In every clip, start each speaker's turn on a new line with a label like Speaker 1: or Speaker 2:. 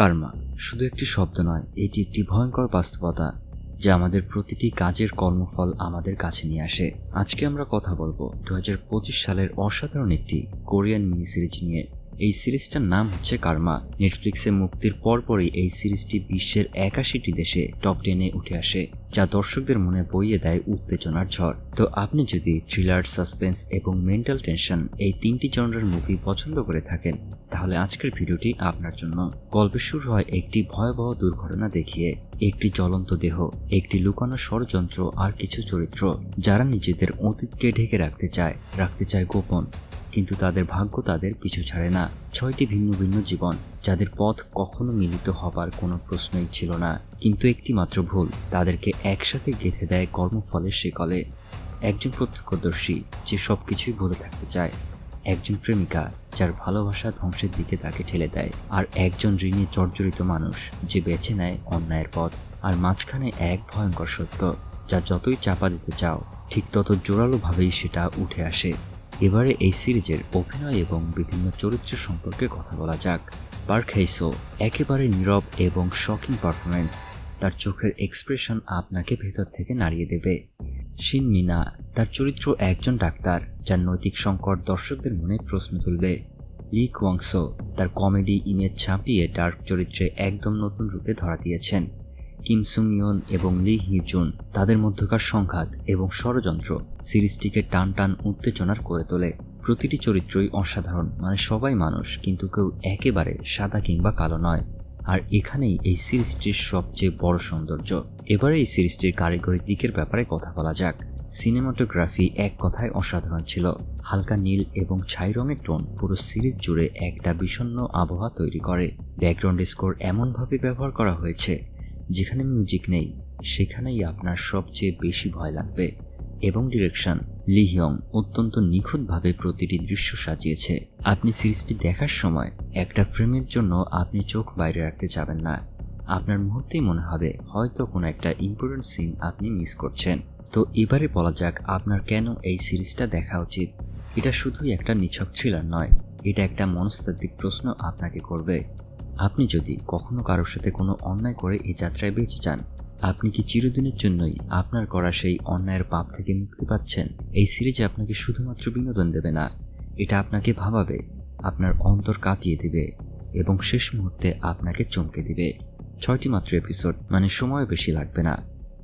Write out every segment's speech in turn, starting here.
Speaker 1: কার্মা শুধু একটি শব্দ নয়, এটি একটি ভয়ঙ্কর বাস্তবতা যা আমাদের প্রতিটি কাজের কর্মফল আমাদের কাছে নিয়ে আসে। আজকে আমরা কথা বলব দু হাজার পঁচিশ সালের অসাধারণ একটি কোরিয়ান মিনি সিরিজ নিয়ে। এই সিরিজটার নাম হচ্ছে কার্মা। নেটফ্লিক্সে মুক্তির পরপরই এই সিরিজটি বিশ্বের একাশিটি দেশে টপ টেনে উঠে আসে। যা দর্শকদের মনে বইয়ে দেয় উত্তেজনার ঝড়। তো আপনি যদি থ্রিলার সাসপেন্স এবং মেন্টাল টেনশন এই তিনটি জনরার মুভি পছন্দ করে থাকেন, তাহলে আজকের ভিডিওটি আপনার জন্য। গল্পের শুরু হয় একটি ভয়াবহ দুর্ঘটনা দেখিয়ে। একটি জ্বলন্ত দেহ, একটি লুকানো ষড়যন্ত্র আর কিছু চরিত্র, যারা নিজেদের অতীতকে ঢেকে রাখতে চায় রাখতে চায় গোপন। কিন্তু তাদের ভাগ্য তাদের পিছু ছাড়ে না। ছয়টি ভিন্ন ভিন্ন জীবন, যাদের পথ কখনো মিলিত হবার কোনো প্রশ্নই ছিল না, কিন্তু একটি মাত্র ভুল, তাদেরকে একসাথে গেঁথে দেয় কর্মফলের শিকলে। একজন প্রত্যক্ষদর্শী, যে সব কিছুই বলে থাকতে চায়। একজন প্রেমিকা, যার ভালোবাসা ধ্বংসের দিকে তাকে ঠেলে দেয়। আর একজন ঋণে জর্জরিত মানুষ, যে বেছে নেয় অন্যায়ের পথ। আর মাঝখানে এক ভয়ঙ্কর সত্য, যা যতই চাপা দিতে চাও, ঠিক তত জোরালোভাবেই সেটা উঠে আসে। এবারে এই সিরিজের অভিনয় এবং বিভিন্ন চরিত্র সম্পর্কে কথা বলা যাক। পার্ক হেইসো একেবারে নীরব এবং শকিং পারফরমেন্স তার চোখের এক্সপ্রেশন আপনাকে ভেতর থেকে নাড়িয়ে দেবে। শিন মিনা তার চরিত্র একজন ডাক্তার, যার নৈতিক সংকট দর্শকদের মনে প্রশ্ন তুলবে। লি কোয়াংসো তার কমেডি ইমেজ ছাপিয়ে ডার্ক চরিত্রে একদম নতুন রূপে ধরা দিয়েছেন। কিম সুং ইয়ন এবং লি হি জুন তাদের মধ্যকার সংঘাত এবং ষড়যন্ত্র সিরিজটিকে টান টান উত্তেজনার করে তোলে। প্রতিটি চরিত্রই অসাধারণ মানে সবাই মানুষ, কিন্তু কেউ একেবারে সাদা কিংবা কালো নয়। আর এখানেই এই সিরিজটির সবচেয়ে বড় সৌন্দর্য। এবারে এই সিরিজটির কারিগরি দিকের ব্যাপারে কথা বলা যাক। সিনেমাটোগ্রাফি এক কথায় অসাধারণ ছিল। হালকা নীল এবং ছাই রঙের টোন পুরো সিরিজ জুড়ে একটা বিষণ্ণ আবহাওয়া তৈরি করে। ব্যাকগ্রাউন্ড স্কোর এমনভাবে ব্যবহার করা হয়েছে যেখানে মিউজিক নেই, সেখানেই আপনার সবচেয়ে বেশি ভয় লাগবে এবং ডিরেকশন লিহিয়ং অত্যন্ত নিখুঁতভাবে প্রতিটি দৃশ্য সাজিয়েছে। আপনি সিরিজটি দেখার সময় একটা ফ্রেমের জন্য আপনি চোখ বাইরে রাখতে যাবেন না। আপনার মুহূর্তেই মনে হবে হয়তো কোনো একটা ইম্পর্টেন্ট সিন আপনি মিস করছেন। তো এবারে বলা যাক আপনার কেন এই সিরিজটা দেখা উচিত? এটা শুধুই একটা নিছক থ্রিলার নয়, এটা একটা মনস্তাত্ত্বিক প্রশ্ন আপনাকে করবে। আপনি যদি কখনো কারোর সাথে কোনো অন্যায় করে এই যাত্রায় বেঁচে যান, আপনি কি চিরদিনের জন্যই আপনার করা সেই অন্যায়ের পাপ থেকে মুক্তি পাচ্ছেন? এই সিরিজে আপনাকে শুধুমাত্র বিনোদন দেবে না, এটা আপনাকে ভাবাবে, আপনার অন্তর কাঁপিয়ে দিবে এবং শেষ মুহূর্তে আপনাকে চমকে দিবে। ছয়টি মাত্র এপিসোড মানে সময় বেশি লাগবে না,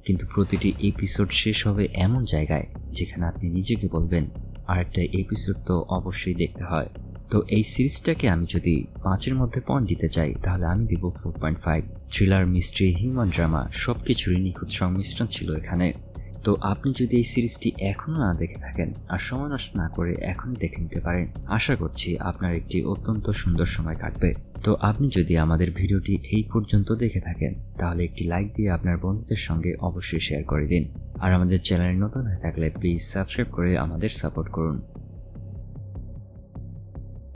Speaker 1: কিন্তু প্রতিটি এপিসোড শেষ হবে এমন জায়গায় যেখানে আপনি নিজেকে বলবেন আর একটা এপিসোড তো অবশ্যই দেখতে হয়। তো এই সিরিজটাকে আমি যদি পাঁচের মধ্যে পয়েন্ট দিতে চাই, তাহলে আমি দিব four point five thriller mystery human drama সব কিছুরই নিখুঁত সংমিশ্রণ ছিল এখানে। তো আপনি যদি এই সিরিজটি এখনও না দেখে থাকেন, আর সময় নষ্ট না করে এখনই দেখে নিতে পারেন। আশা করছি আপনার একটি অত্যন্ত সুন্দর সময় কাটবে। তো আপনি যদি আমাদের ভিডিওটি এই পর্যন্ত দেখে থাকেন, তাহলে একটি লাইক দিয়ে আপনার বন্ধুদের সঙ্গে অবশ্যই শেয়ার করে দিন। আর আমাদের চ্যানেলে নতুন হয়ে থাকলে প্লিজ সাবস্ক্রাইব করে আমাদের সাপোর্ট করুন।